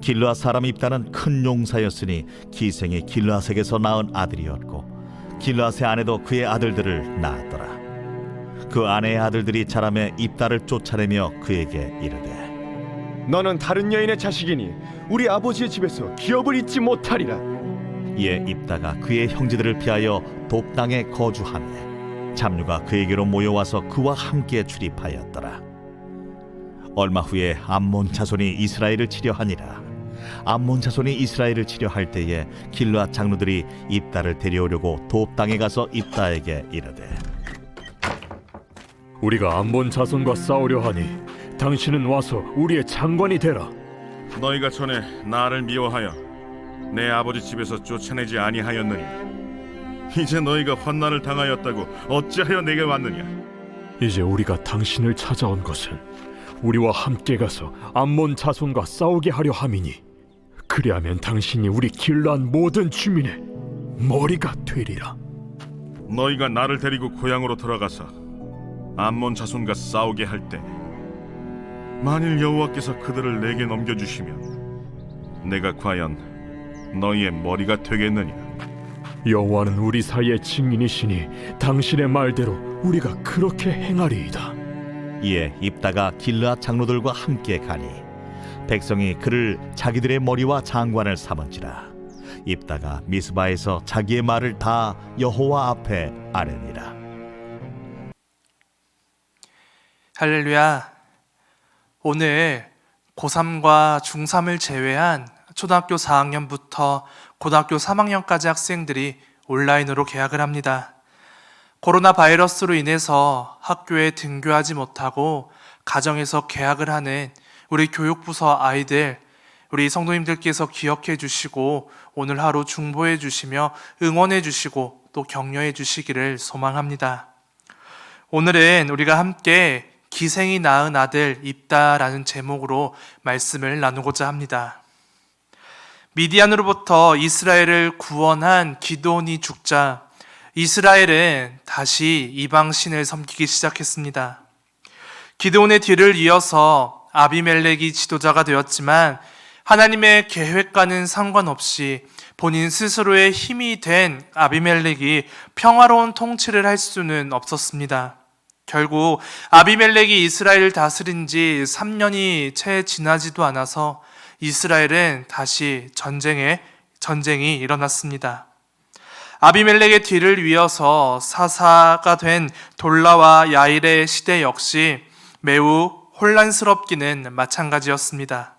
길르앗 사람 입다는 큰 용사였으니 기생이 길르앗에게서 낳은 아들이었고 길르앗의 아내도 그의 아들들을 낳았더라 그 아내의 아들들이 자라매 입다를 쫓아내며 그에게 이르되 너는 다른 여인의 자식이니 우리 아버지의 집에서 기업을 잊지 못하리라. 이에 입다가 그의 형제들을 피하여 돕당에 거주하며 잡류가 그에게로 모여와서 그와 함께 출입하였더라. 얼마 후에 암몬 자손이 이스라엘을 치려하니라. 암몬 자손이 이스라엘을 치려할 때에 길르앗 장로들이 입다를 데려오려고 돕당에 가서 입다에게 이르되 우리가 암몬 자손과 싸우려 하니 당신은 와서 우리의 장관이 되라. 너희가 전에 나를 미워하여 내 아버지 집에서 쫓아내지 아니하였느니 이제 너희가 환난을 당하였다고 어찌하여 내게 왔느냐 이제 우리가 당신을 찾아온 것은 우리와 함께 가서 암몬 자손과 싸우게 하려 함이니 그리하면 당신이 우리 길란 모든 주민의 머리가 되리라. 너희가 나를 데리고 고향으로 돌아가서 암몬 자손과 싸우게 할 때 만일 여호와께서 그들을 내게 넘겨주시면 내가 과연 너희의 머리가 되겠느냐 여호와는 우리 사이의 증인이시니 당신의 말대로 우리가 그렇게 행하리이다. 이에 입다가 길르앗 장로들과 함께 가니 백성이 그를 자기들의 머리와 장관을 삼은지라 입다가 미스바에서 자기의 말을 다 여호와 앞에 아뢰니라 할렐루야. 오늘 고3과 중3을 제외한 초등학교 4학년부터 고등학교 3학년까지 학생들이 온라인으로 개학을 합니다. 코로나 바이러스로 인해서 학교에 등교하지 못하고 가정에서 개학을 하는 우리 교육부서 아이들, 우리 성도님들께서 기억해 주시고 오늘 하루 중보해 주시며 응원해 주시고 또 격려해 주시기를 소망합니다. 오늘은 우리가 함께 기생이 낳은 아들 입다라는 제목으로 말씀을 나누고자 합니다. 미디안으로부터 이스라엘을 구원한 기도온이 죽자 이스라엘은 다시 이방 신을 섬기기 시작했습니다. 기도온의 뒤를 이어서 아비멜렉이 지도자가 되었지만 하나님의 계획과는 상관없이 본인 스스로의 힘이 된 아비멜렉이 평화로운 통치를 할 수는 없었습니다. 결국 아비멜렉이 이스라엘을 다스린 지 3년이 채 지나지도 않아서 이스라엘은 다시 전쟁에 전쟁이 일어났습니다. 아비멜렉의 뒤를 이어서 사사가 된 돌라와 야일의 시대 역시 매우 혼란스럽기는 마찬가지였습니다.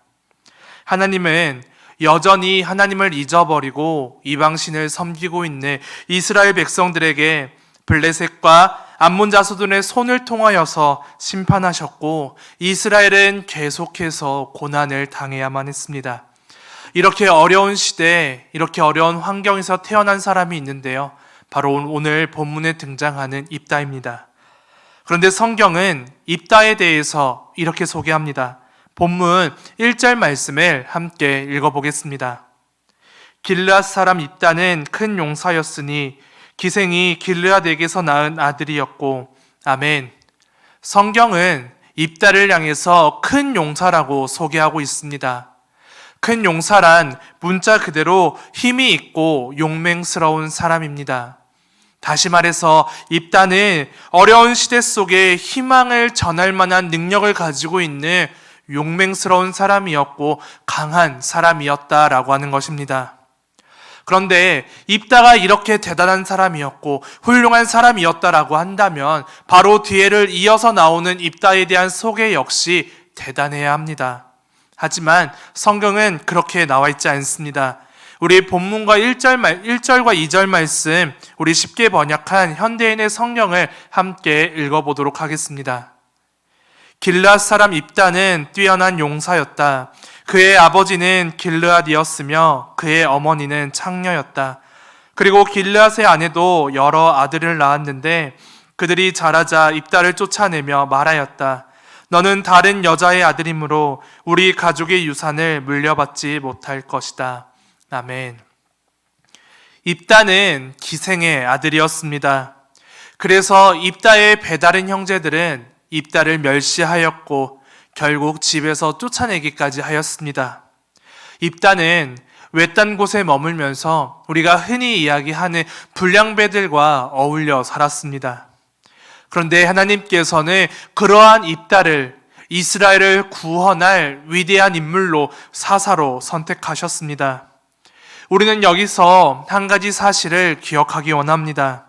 하나님은 여전히 하나님을 잊어버리고 이방신을 섬기고 있는 이스라엘 백성들에게 블레셋과 암몬 자손의 손을 통하여서 심판하셨고 이스라엘은 계속해서 고난을 당해야만 했습니다. 이렇게 어려운 시대, 이렇게 어려운 환경에서 태어난 사람이 있는데요. 바로 오늘 본문에 등장하는 입다입니다. 그런데 성경은 입다에 대해서 이렇게 소개합니다. 본문 1절 말씀을 함께 읽어보겠습니다. 길르앗 사람 입다는 큰 용사였으니 기생이 길르앗에게서 낳은 아들이었고 아멘. 성경은 입다를 향해서 큰 용사라고 소개하고 있습니다. 큰 용사란 문자 그대로 힘이 있고 용맹스러운 사람입니다. 다시 말해서 입다는 어려운 시대 속에 희망을 전할 만한 능력을 가지고 있는 용맹스러운 사람이었고 강한 사람이었다라고 하는 것입니다. 그런데 입다가 이렇게 대단한 사람이었고 훌륭한 사람이었다라고 한다면 바로 뒤에를 이어서 나오는 입다에 대한 소개 역시 대단해야 합니다. 하지만 성경은 그렇게 나와 있지 않습니다. 우리 본문과 1절 말, 1절과 2절 말씀, 우리 쉽게 번역한 현대인의 성경을 함께 읽어 보도록 하겠습니다. 길르앗 사람 입다는 뛰어난 용사였다. 그의 아버지는 길르앗이었으며 그의 어머니는 창녀였다. 그리고 길르앗의 아내도 여러 아들을 낳았는데 그들이 자라자 입다를 쫓아내며 말하였다. 너는 다른 여자의 아들이므로 우리 가족의 유산을 물려받지 못할 것이다. 아멘. 입다는 기생의 아들이었습니다. 그래서 입다의 배다른 형제들은 입다를 멸시하였고 결국 집에서 쫓아내기까지 하였습니다. 입다는 외딴 곳에 머물면서 우리가 흔히 이야기하는 불량배들과 어울려 살았습니다. 그런데 하나님께서는 그러한 입다를 이스라엘을 구원할 위대한 인물로 사사로 선택하셨습니다. 우리는 여기서 한 가지 사실을 기억하기 원합니다.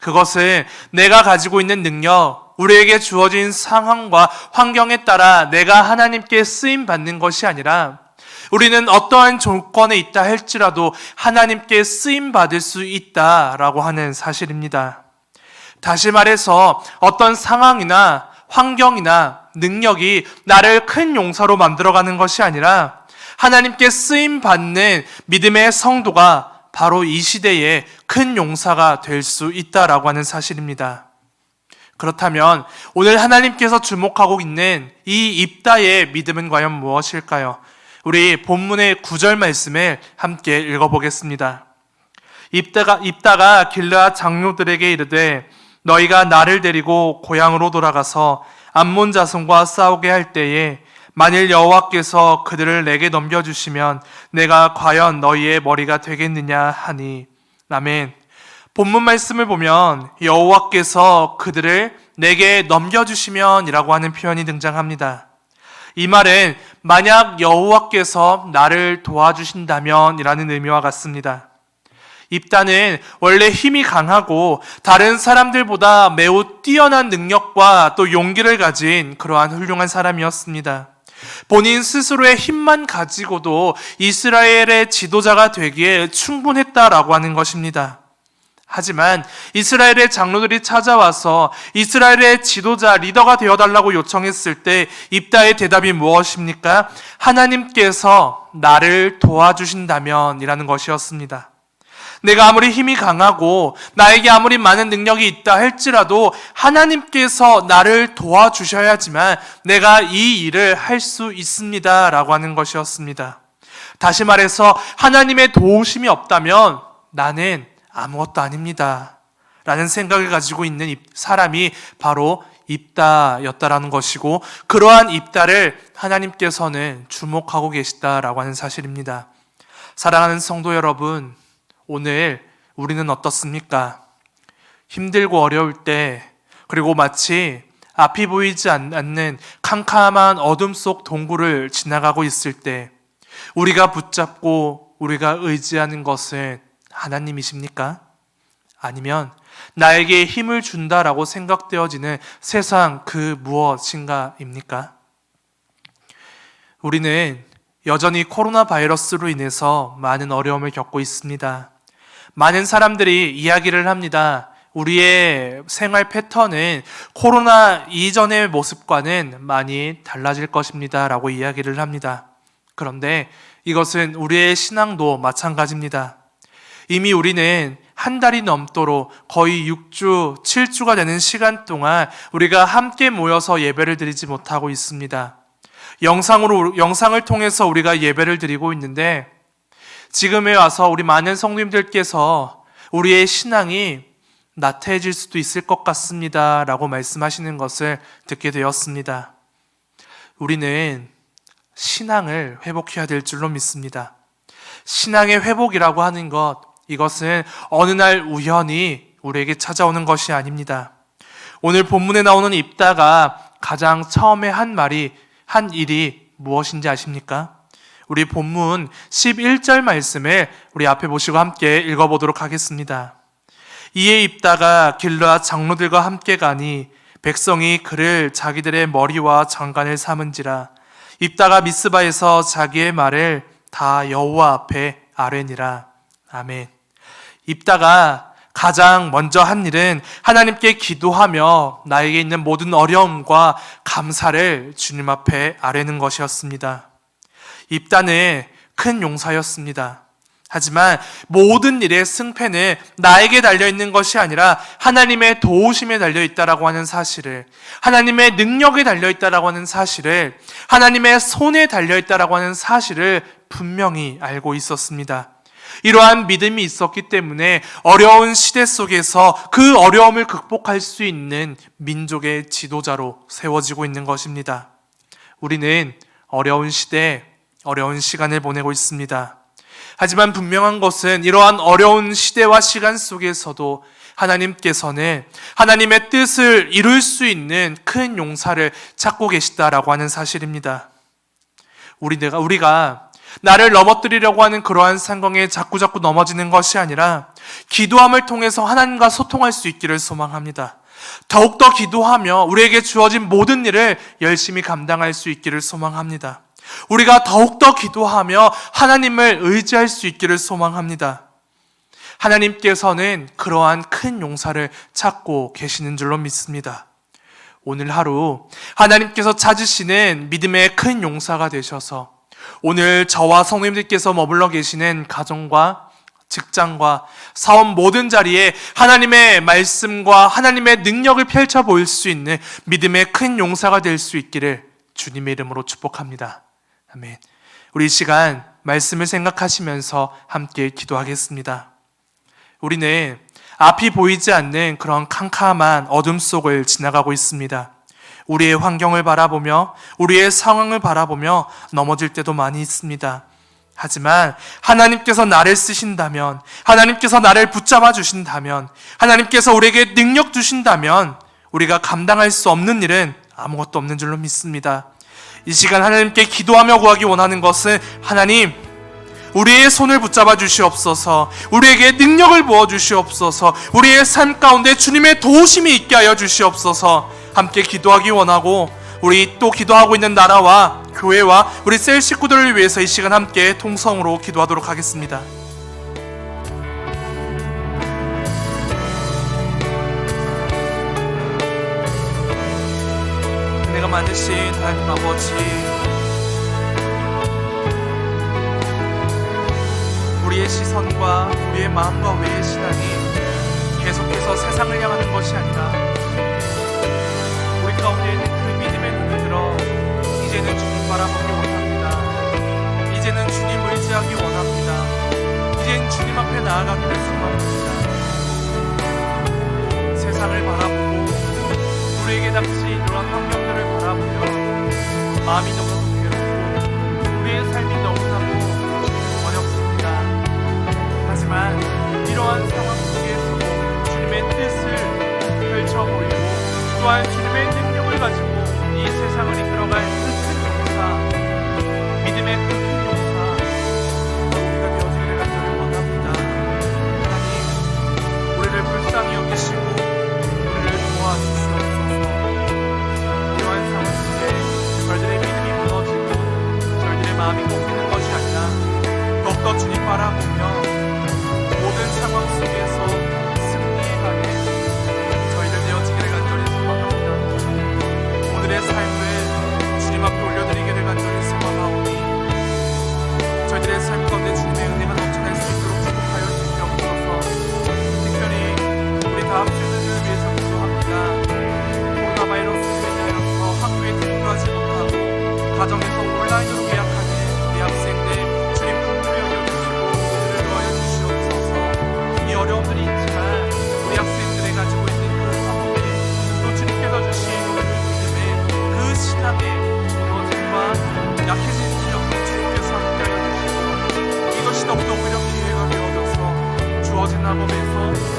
그것은 내가 가지고 있는 능력, 우리에게 주어진 상황과 환경에 따라 내가 하나님께 쓰임 받는 것이 아니라 우리는 어떠한 조건에 있다 할지라도 하나님께 쓰임 받을 수 있다라고 하는 사실입니다. 다시 말해서 어떤 상황이나 환경이나 능력이 나를 큰 용사로 만들어가는 것이 아니라 하나님께 쓰임 받는 믿음의 성도가 바로 이 시대에 큰 용사가 될 수 있다라고 하는 사실입니다. 그렇다면 오늘 하나님께서 주목하고 있는 이 입다의 믿음은 과연 무엇일까요? 우리 본문의 구절 말씀을 함께 읽어보겠습니다. 입다가 입다가 길라 장로들에게 이르되 너희가 나를 데리고 고향으로 돌아가서 암몬 자손과 싸우게 할 때에 만일 여호와께서 그들을 내게 넘겨주시면 내가 과연 너희의 머리가 되겠느냐 하니 아멘. 본문 말씀을 보면 여호와께서 그들을 내게 넘겨주시면이라고 하는 표현이 등장합니다. 이 말은 만약 여호와께서 나를 도와주신다면이라는 의미와 같습니다. 입다는 원래 힘이 강하고 다른 사람들보다 매우 뛰어난 능력과 또 용기를 가진 그러한 훌륭한 사람이었습니다. 본인 스스로의 힘만 가지고도 이스라엘의 지도자가 되기에 충분했다라고 하는 것입니다. 하지만 이스라엘의 장로들이 찾아와서 이스라엘의 지도자 리더가 되어 달라고 요청했을 때 입다의 대답이 무엇입니까? 하나님께서 나를 도와주신다면 이라는 것이었습니다. 내가 아무리 힘이 강하고 나에게 아무리 많은 능력이 있다 할지라도 하나님께서 나를 도와주셔야지만 내가 이 일을 할 수 있습니다. 라고 하는 것이었습니다. 다시 말해서 하나님의 도우심이 없다면 나는 아무것도 아닙니다. 라는 생각을 가지고 있는 입- 사람이 바로 입다였다라는 것이고 그러한 입다를 하나님께서는 주목하고 계시다라고 하는 사실입니다. 사랑하는 성도 여러분, 오늘 우리는 어떻습니까? 힘들고 어려울 때, 그리고 마치 앞이 보이지 않- 않는 캄캄한 어둠 속 동굴을 지나가고 있을 때, 우리가 붙잡고 우리가 의지하는 것은 하나님이십니까? 아니면 나에게 힘을 준다라고 생각되어지는 세상 그 무엇인가입니까? 우리는 여전히 코로나 바이러스로 인해서 많은 어려움을 겪고 있습니다. 많은 사람들이 이야기를 합니다. 우리의 생활 패턴은 코로나 이전의 모습과는 많이 달라질 것입니다. 라고 이야기를 합니다. 그런데 이것은 우리의 신앙도 마찬가지입니다. 이미 우리는 한 달이 넘도록 거의 6주, 7주가 되는 시간 동안 우리가 함께 모여서 예배를 드리지 못하고 있습니다. 영상으로, 영상을 통해서 우리가 예배를 드리고 있는데 지금에 와서 우리 많은 성도님들께서 우리의 신앙이 나태해질 수도 있을 것 같습니다. 라고 말씀하시는 것을 듣게 되었습니다. 우리는 신앙을 회복해야 될 줄로 믿습니다. 신앙의 회복이라고 하는 것, 이것은 어느 날 우연히 우리에게 찾아오는 것이 아닙니다. 오늘 본문에 나오는 입다가 가장 처음에 한 말이, 한 일이 무엇인지 아십니까? 우리 본문 11절 말씀을 우리 앞에 보시고 함께 읽어보도록 하겠습니다. 이에 입다가 길라 장로들과 함께 가니 백성이 그를 자기들의 머리와 장관을 삼은지라 입다가 미스바에서 자기의 말을 다 여호와 앞에 아뢰니라 아멘. 입다가 가장 먼저 한 일은 하나님께 기도하며 나에게 있는 모든 어려움과 감사를 주님 앞에 아뢰는 것이었습니다. 입다는 큰 용사였습니다. 하지만 모든 일의 승패는 나에게 달려 있는 것이 아니라 하나님의 도우심에 달려 있다라고 하는 사실을 하나님의 능력에 달려 있다라고 하는 사실을 하나님의 손에 달려 있다라고 하는 사실을 분명히 알고 있었습니다. 이러한 믿음이 있었기 때문에 어려운 시대 속에서 그 어려움을 극복할 수 있는 민족의 지도자로 세워지고 있는 것입니다. 우리는 어려운 시대, 어려운 시간을 보내고 있습니다. 하지만 분명한 것은 이러한 어려운 시대와 시간 속에서도 하나님께서는 하나님의 뜻을 이룰 수 있는 큰 용사를 찾고 계시다라고 하는 사실입니다. 우리 내가 우리가 나를 넘어뜨리려고 하는 그러한 상황에 자꾸 자꾸 넘어지는 것이 아니라 기도함을 통해서 하나님과 소통할 수 있기를 소망합니다. 더욱더 기도하며 우리에게 주어진 모든 일을 열심히 감당할 수 있기를 소망합니다. 우리가 더욱더 기도하며 하나님을 의지할 수 있기를 소망합니다. 하나님께서는 그러한 큰 용사를 찾고 계시는 줄로 믿습니다. 오늘 하루 하나님께서 찾으시는 믿음의 큰 용사가 되셔서 오늘 저와 성도님들께서 머물러 계시는 가정과 직장과 사업 모든 자리에 하나님의 말씀과 하나님의 능력을 펼쳐 보일 수 있는 믿음의 큰 용사가 될 수 있기를 주님의 이름으로 축복합니다. 아멘. 우리 이 시간 말씀을 생각하시면서 함께 기도하겠습니다. 우리는 앞이 보이지 않는 그런 캄캄한 어둠 속을 지나가고 있습니다. 우리의 환경을 바라보며 우리의 상황을 바라보며 넘어질 때도 많이 있습니다. 하지만 하나님께서 나를 쓰신다면, 하나님께서 나를 붙잡아 주신다면, 하나님께서 우리에게 능력 주신다면, 우리가 감당할 수 없는 일은 아무것도 없는 줄로 믿습니다. 이 시간 하나님께 기도하며 구하기 원하는 것은 하나님, 우리의 손을 붙잡아 주시옵소서, 우리에게 능력을 부어 주시옵소서, 우리의 삶 가운데 주님의 도우심이 있게 하여 주시옵소서, 함께 기도하기 원하고, 우리 또 기도하고 있는 나라와 교회와 우리 셀 식구들을 위해서 이 시간 함께 통성으로 기도하도록 하겠습니다. 만드신 하나님 아버지 우리의 시선과 우리의 마음과 외의 신앙이 계속해서 세상을 향하는 것이 아니라 우리 가운데 있는 그 믿음의 눈을 들어 이제는 주님 바라보기 원합니다. 이제는 주님 의지하기 원합니다. 이제는 주님 앞에 나아가기를 소망합니다. 세상을 바라보고 우리에게 닥친 이러한 환경들을 바라보며 마음이 너무나도 괴롭고 우리의 삶이 너무나도 어렵습니다. 하지만 이러한 상황 속에서도 주님의 뜻을 펼쳐 보이고 또한 주님 그 신앙의 무너짐과 약해진 실력도 주님께서 함께하여 주시고 이것이 더욱더 주어진 학업에서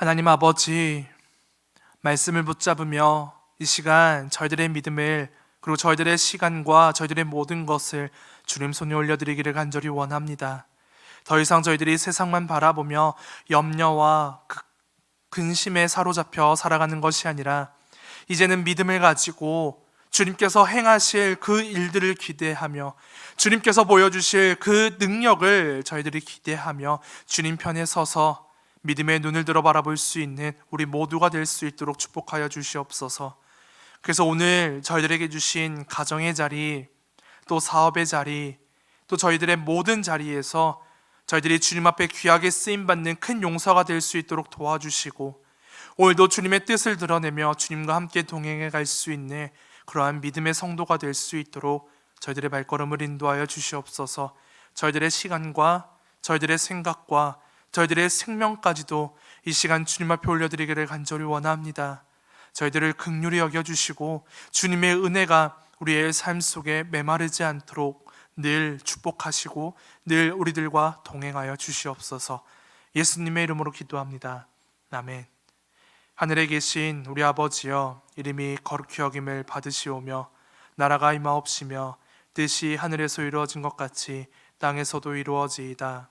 하나님 아버지, 말씀을 붙잡으며 이 시간 저희들의 믿음을 그리고 저희들의 시간과 저희들의 모든 것을 주님 손에 올려드리기를 간절히 원합니다. 더 이상 저희들이 세상만 바라보며 염려와 그- 근심에 사로잡혀 살아가는 것이 아니라 이제는 믿음을 가지고 주님께서 행하실 그 일들을 기대하며 주님께서 보여주실 그 능력을 저희들이 기대하며 주님 편에 서서 믿음의 눈을 들어 바라볼 수 있는 우리 모두가 될 수 있도록 축복하여 주시옵소서. 그래서 오늘 저희들에게 주신 가정의 자리, 또 사업의 자리, 또 저희들의 모든 자리에서 저희들이 주님 앞에 귀하게 쓰임 받는 큰 용서가 될 수 있도록 도와주시고 오늘도 주님의 뜻을 드러내며 주님과 함께 동행해 갈 수 있는 그러한 믿음의 성도가 될 수 있도록 저희들의 발걸음을 인도하여 주시옵소서. 저희들의 시간과 저희들의 생각과 저희들의 생명까지도 이 시간 주님 앞에 올려드리기를 간절히 원합니다. 저희들을 극률히 여겨주시고 주님의 은혜가 우리의 삶 속에 메마르지 않도록 늘 축복하시고 늘 우리들과 동행하여 주시옵소서 예수님의 이름으로 기도합니다. 아멘. 하늘에 계신 우리 아버지여 이름이 거룩히 여김을 받으시오며 나라가 임하옵시며 뜻이 하늘에서 이루어진 것 같이 땅에서도 이루어지이다.